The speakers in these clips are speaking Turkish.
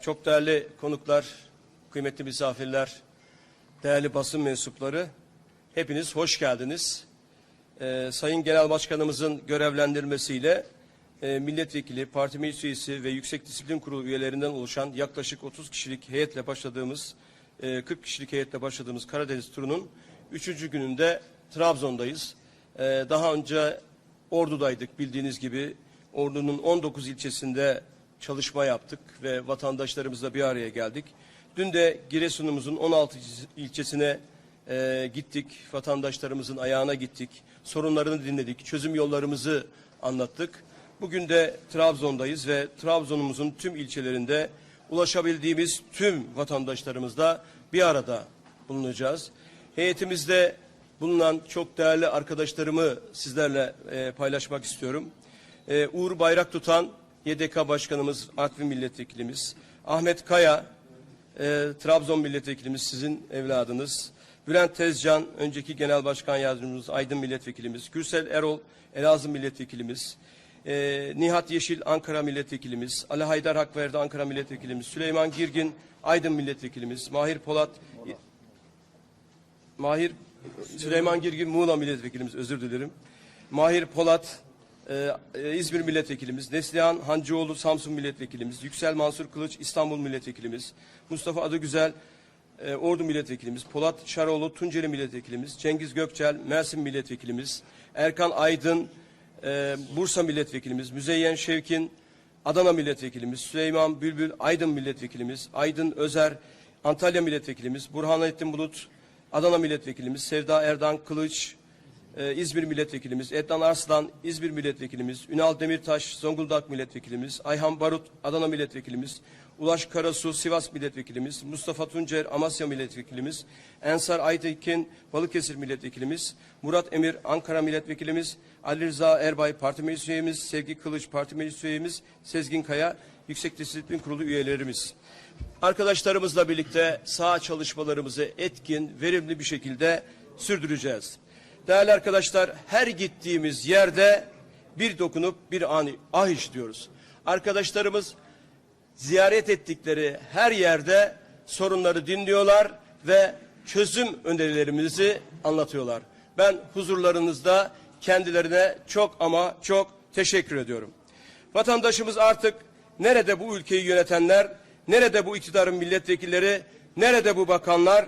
çok değerli konuklar, kıymetli misafirler, değerli basın mensupları, hepiniz hoş geldiniz. Ee, Sayın Genel Başkanımızın görevlendirmesiyle e, milletvekili, parti meclis üyesi ve Yüksek Disiplin Kurulu üyelerinden oluşan yaklaşık 30 kişilik heyetle başladığımız, e, 40 kişilik heyetle başladığımız Karadeniz turunun 3. gününde Trabzon'dayız. E, daha önce Ordu'daydık bildiğiniz gibi. Ordu'nun 19 ilçesinde çalışma yaptık ve vatandaşlarımızla bir araya geldik. Dün de Giresun'umuzun 16 ilçesine e, gittik, vatandaşlarımızın ayağına gittik, sorunlarını dinledik, çözüm yollarımızı anlattık. Bugün de Trabzon'dayız ve Trabzon'umuzun tüm ilçelerinde ulaşabildiğimiz tüm vatandaşlarımızla bir arada bulunacağız. Heyetimizde bulunan çok değerli arkadaşlarımı sizlerle e, paylaşmak istiyorum. E, Uğur Bayrak tutan YDK Başkanımız, Artvin Milletvekilimiz, Ahmet Kaya, e, Trabzon Milletvekilimiz, sizin evladınız, Bülent Tezcan, önceki Genel Başkan Yardımcımız, Aydın Milletvekilimiz, Gürsel Erol, Elazığ Milletvekilimiz, e, Nihat Yeşil, Ankara Milletvekilimiz, Ali Haydar Hakverdi, Ankara Milletvekilimiz, Süleyman Girgin, Aydın Milletvekilimiz, Mahir Polat, Mahir Süleyman Girgin Muğla milletvekilimiz özür dilerim. Mahir Polat e, e, İzmir milletvekilimiz, Neslihan Hancıoğlu Samsun milletvekilimiz, Yüksel Mansur Kılıç İstanbul milletvekilimiz, Mustafa Adıgüzel e, Ordu milletvekilimiz, Polat Şaroğlu Tunceli milletvekilimiz, Cengiz Gökçel Mersin milletvekilimiz, Erkan Aydın e, Bursa milletvekilimiz, Müzeyyen Şevkin Adana milletvekilimiz, Süleyman Bülbül Aydın milletvekilimiz, Aydın Özer Antalya milletvekilimiz, Burhanettin Bulut Adana milletvekilimiz, Sevda Erdan Kılıç e, İzmir milletvekilimiz, Ednan Arslan İzmir milletvekilimiz, Ünal Demirtaş Zonguldak milletvekilimiz, Ayhan Barut Adana milletvekilimiz, Ulaş Karasu Sivas milletvekilimiz, Mustafa Tuncer Amasya milletvekilimiz, Ensar Aytekin Balıkesir milletvekilimiz, Murat Emir Ankara milletvekilimiz, Ali Rıza Erbay parti meclis üyemiz, Sevgi Kılıç parti meclis üyemiz, Sezgin Kaya Yüksek Disiplin Kurulu üyelerimiz. Arkadaşlarımızla birlikte saha çalışmalarımızı etkin, verimli bir şekilde sürdüreceğiz. Değerli arkadaşlar, her gittiğimiz yerde bir dokunup bir ani ah işliyoruz. Arkadaşlarımız ziyaret ettikleri her yerde sorunları dinliyorlar ve çözüm önerilerimizi anlatıyorlar. Ben huzurlarınızda kendilerine çok ama çok teşekkür ediyorum. Vatandaşımız artık nerede bu ülkeyi yönetenler, nerede bu iktidarın milletvekilleri, nerede bu bakanlar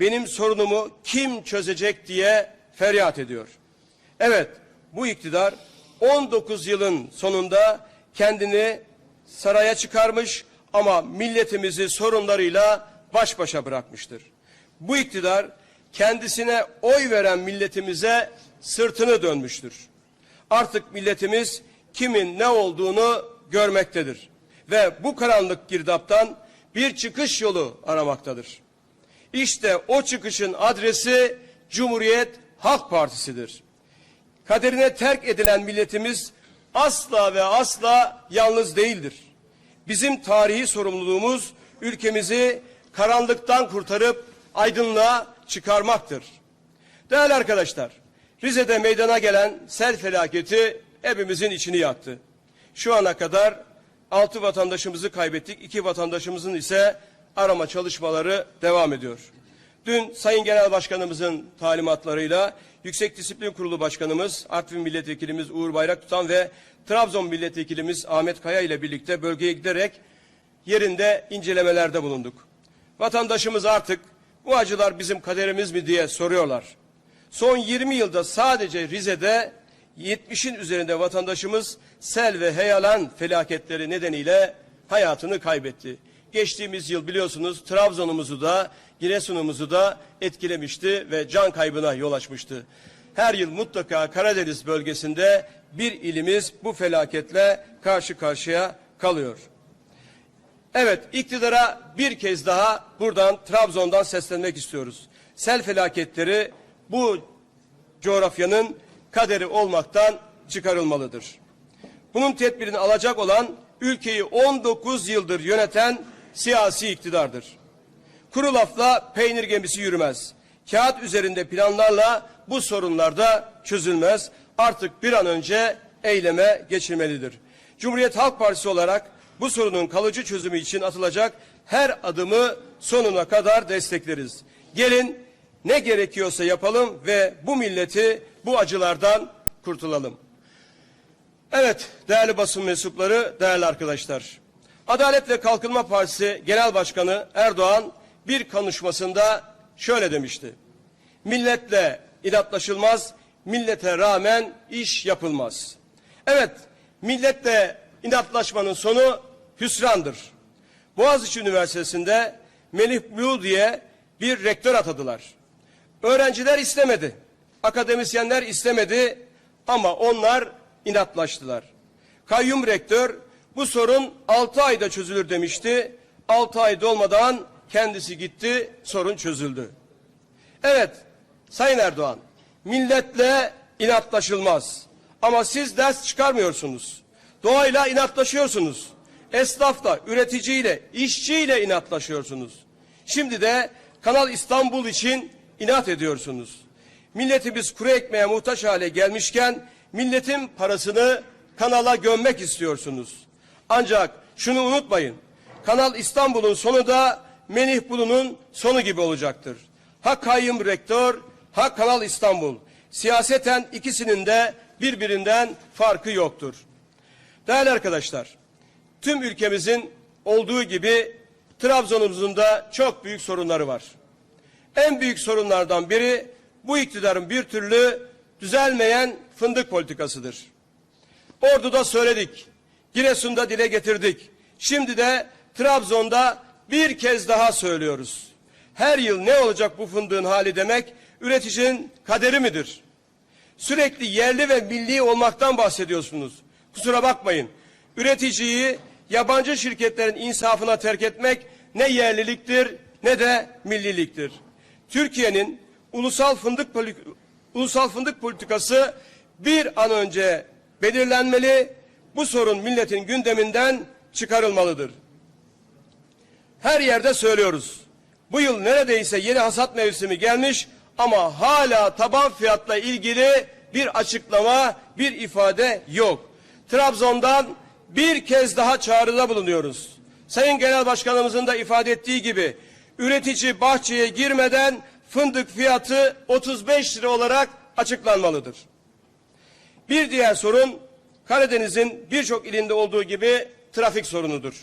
benim sorunumu kim çözecek diye feryat ediyor. Evet, bu iktidar 19 yılın sonunda kendini saraya çıkarmış ama milletimizi sorunlarıyla baş başa bırakmıştır. Bu iktidar kendisine oy veren milletimize sırtını dönmüştür. Artık milletimiz kimin ne olduğunu görmektedir ve bu karanlık girdaptan bir çıkış yolu aramaktadır. İşte o çıkışın adresi Cumhuriyet Halk Partisi'dir. Kaderine terk edilen milletimiz asla ve asla yalnız değildir. Bizim tarihi sorumluluğumuz ülkemizi karanlıktan kurtarıp aydınlığa çıkarmaktır. Değerli arkadaşlar, Rize'de meydana gelen sel felaketi hepimizin içini yaktı. Şu ana kadar altı vatandaşımızı kaybettik, iki vatandaşımızın ise arama çalışmaları devam ediyor. Dün Sayın Genel Başkanımızın talimatlarıyla Yüksek Disiplin Kurulu Başkanımız, Artvin Milletvekilimiz Uğur Bayrak tutan ve Trabzon Milletvekilimiz Ahmet Kaya ile birlikte bölgeye giderek yerinde incelemelerde bulunduk. Vatandaşımız artık bu acılar bizim kaderimiz mi diye soruyorlar. Son 20 yılda sadece Rize'de 70'in üzerinde vatandaşımız sel ve heyelan felaketleri nedeniyle hayatını kaybetti. Geçtiğimiz yıl biliyorsunuz Trabzon'umuzu da Giresun'umuzu da etkilemişti ve can kaybına yol açmıştı. Her yıl mutlaka Karadeniz bölgesinde bir ilimiz bu felaketle karşı karşıya kalıyor. Evet, iktidara bir kez daha buradan Trabzon'dan seslenmek istiyoruz. Sel felaketleri bu coğrafyanın kaderi olmaktan çıkarılmalıdır. Bunun tedbirini alacak olan ülkeyi 19 yıldır yöneten siyasi iktidardır. Kuru lafla peynir gemisi yürümez. Kağıt üzerinde planlarla bu sorunlar da çözülmez. Artık bir an önce eyleme geçilmelidir. Cumhuriyet Halk Partisi olarak bu sorunun kalıcı çözümü için atılacak her adımı sonuna kadar destekleriz. Gelin ne gerekiyorsa yapalım ve bu milleti bu acılardan kurtulalım. Evet değerli basın mensupları, değerli arkadaşlar. Adalet ve Kalkınma Partisi Genel Başkanı Erdoğan bir konuşmasında şöyle demişti. Milletle inatlaşılmaz, millete rağmen iş yapılmaz. Evet, milletle inatlaşmanın sonu hüsrandır. Boğaziçi Üniversitesi'nde Melih Blu diye bir rektör atadılar. Öğrenciler istemedi, akademisyenler istemedi ama onlar inatlaştılar. Kayyum rektör bu sorun 6 ayda çözülür demişti. 6 ay dolmadan kendisi gitti, sorun çözüldü. Evet, Sayın Erdoğan, milletle inatlaşılmaz. Ama siz ders çıkarmıyorsunuz. Doğayla inatlaşıyorsunuz. Esnafla, üreticiyle, işçiyle inatlaşıyorsunuz. Şimdi de Kanal İstanbul için inat ediyorsunuz. Milletimiz kuru ekmeğe muhtaç hale gelmişken milletin parasını kanala gömmek istiyorsunuz. Ancak şunu unutmayın. Kanal İstanbul'un sonu da Menih Bulu'nun sonu gibi olacaktır. Ha kayyum rektör, ha Kanal İstanbul. Siyaseten ikisinin de birbirinden farkı yoktur. Değerli arkadaşlar, tüm ülkemizin olduğu gibi Trabzon'umuzun da çok büyük sorunları var. En büyük sorunlardan biri bu iktidarın bir türlü düzelmeyen fındık politikasıdır. Ordu'da söyledik, Giresun'da dile getirdik. Şimdi de Trabzon'da bir kez daha söylüyoruz. Her yıl ne olacak bu fındığın hali demek üreticinin kaderi midir? Sürekli yerli ve milli olmaktan bahsediyorsunuz. Kusura bakmayın. Üreticiyi yabancı şirketlerin insafına terk etmek ne yerliliktir ne de milliliktir. Türkiye'nin ulusal fındık ulusal fındık politikası bir an önce belirlenmeli. Bu sorun milletin gündeminden çıkarılmalıdır. Her yerde söylüyoruz. Bu yıl neredeyse yeni hasat mevsimi gelmiş ama hala taban fiyatla ilgili bir açıklama, bir ifade yok. Trabzon'dan bir kez daha çağrıda bulunuyoruz. Sayın Genel Başkanımızın da ifade ettiği gibi üretici bahçeye girmeden fındık fiyatı 35 lira olarak açıklanmalıdır. Bir diğer sorun Karadeniz'in birçok ilinde olduğu gibi trafik sorunudur.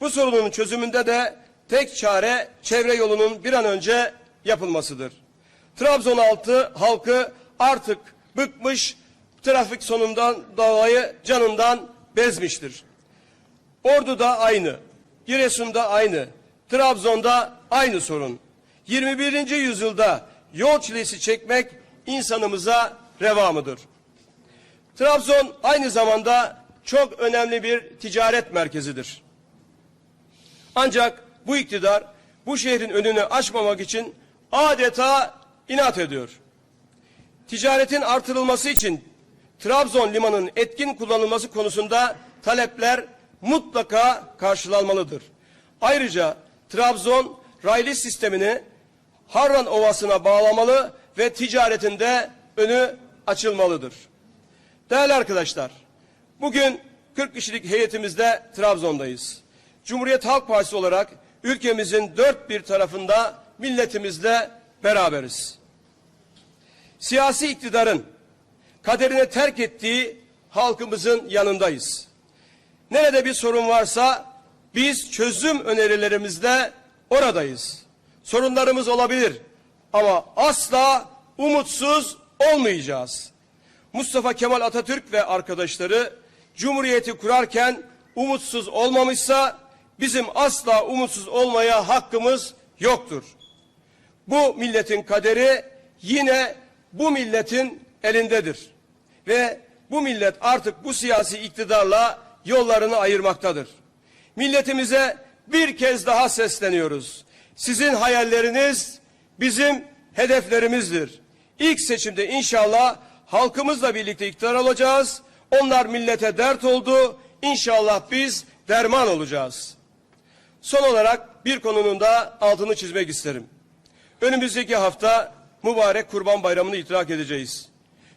Bu sorunun çözümünde de tek çare çevre yolunun bir an önce yapılmasıdır. Trabzon altı halkı artık bıkmış, trafik sonundan dolayı canından bezmiştir. Ordu'da aynı, Giresun'da aynı, Trabzon'da aynı sorun. 21. yüzyılda yol çilesi çekmek insanımıza reva mıdır? Trabzon aynı zamanda çok önemli bir ticaret merkezidir. Ancak bu iktidar bu şehrin önünü açmamak için adeta inat ediyor. Ticaretin artırılması için Trabzon limanının etkin kullanılması konusunda talepler mutlaka karşılanmalıdır. Ayrıca Trabzon raylı sistemini Harran Ovası'na bağlamalı ve ticaretinde önü açılmalıdır. Değerli arkadaşlar, bugün 40 kişilik heyetimizde Trabzon'dayız. Cumhuriyet Halk Partisi olarak ülkemizin dört bir tarafında milletimizle beraberiz. Siyasi iktidarın kaderine terk ettiği halkımızın yanındayız. Nerede bir sorun varsa biz çözüm önerilerimizle oradayız. Sorunlarımız olabilir ama asla umutsuz olmayacağız. Mustafa Kemal Atatürk ve arkadaşları Cumhuriyeti kurarken umutsuz olmamışsa bizim asla umutsuz olmaya hakkımız yoktur. Bu milletin kaderi yine bu milletin elindedir. Ve bu millet artık bu siyasi iktidarla yollarını ayırmaktadır. Milletimize bir kez daha sesleniyoruz. Sizin hayalleriniz bizim hedeflerimizdir. İlk seçimde inşallah halkımızla birlikte iktidar olacağız. Onlar millete dert oldu. İnşallah biz derman olacağız. Son olarak bir konunun da altını çizmek isterim. Önümüzdeki hafta mübarek Kurban Bayramı'nı idrak edeceğiz.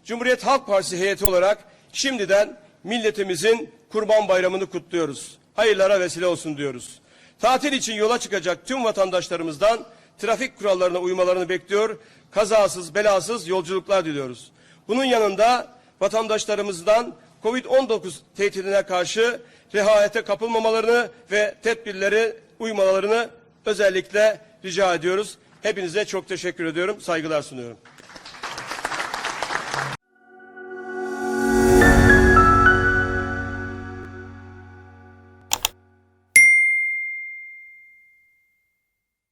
Cumhuriyet Halk Partisi heyeti olarak şimdiden milletimizin Kurban Bayramı'nı kutluyoruz. hayırlara vesile olsun diyoruz. Tatil için yola çıkacak tüm vatandaşlarımızdan trafik kurallarına uymalarını bekliyor. Kazasız, belasız yolculuklar diliyoruz. Bunun yanında vatandaşlarımızdan Covid-19 tehdidine karşı rehavete kapılmamalarını ve tedbirleri uymalarını özellikle rica ediyoruz. Hepinize çok teşekkür ediyorum. Saygılar sunuyorum.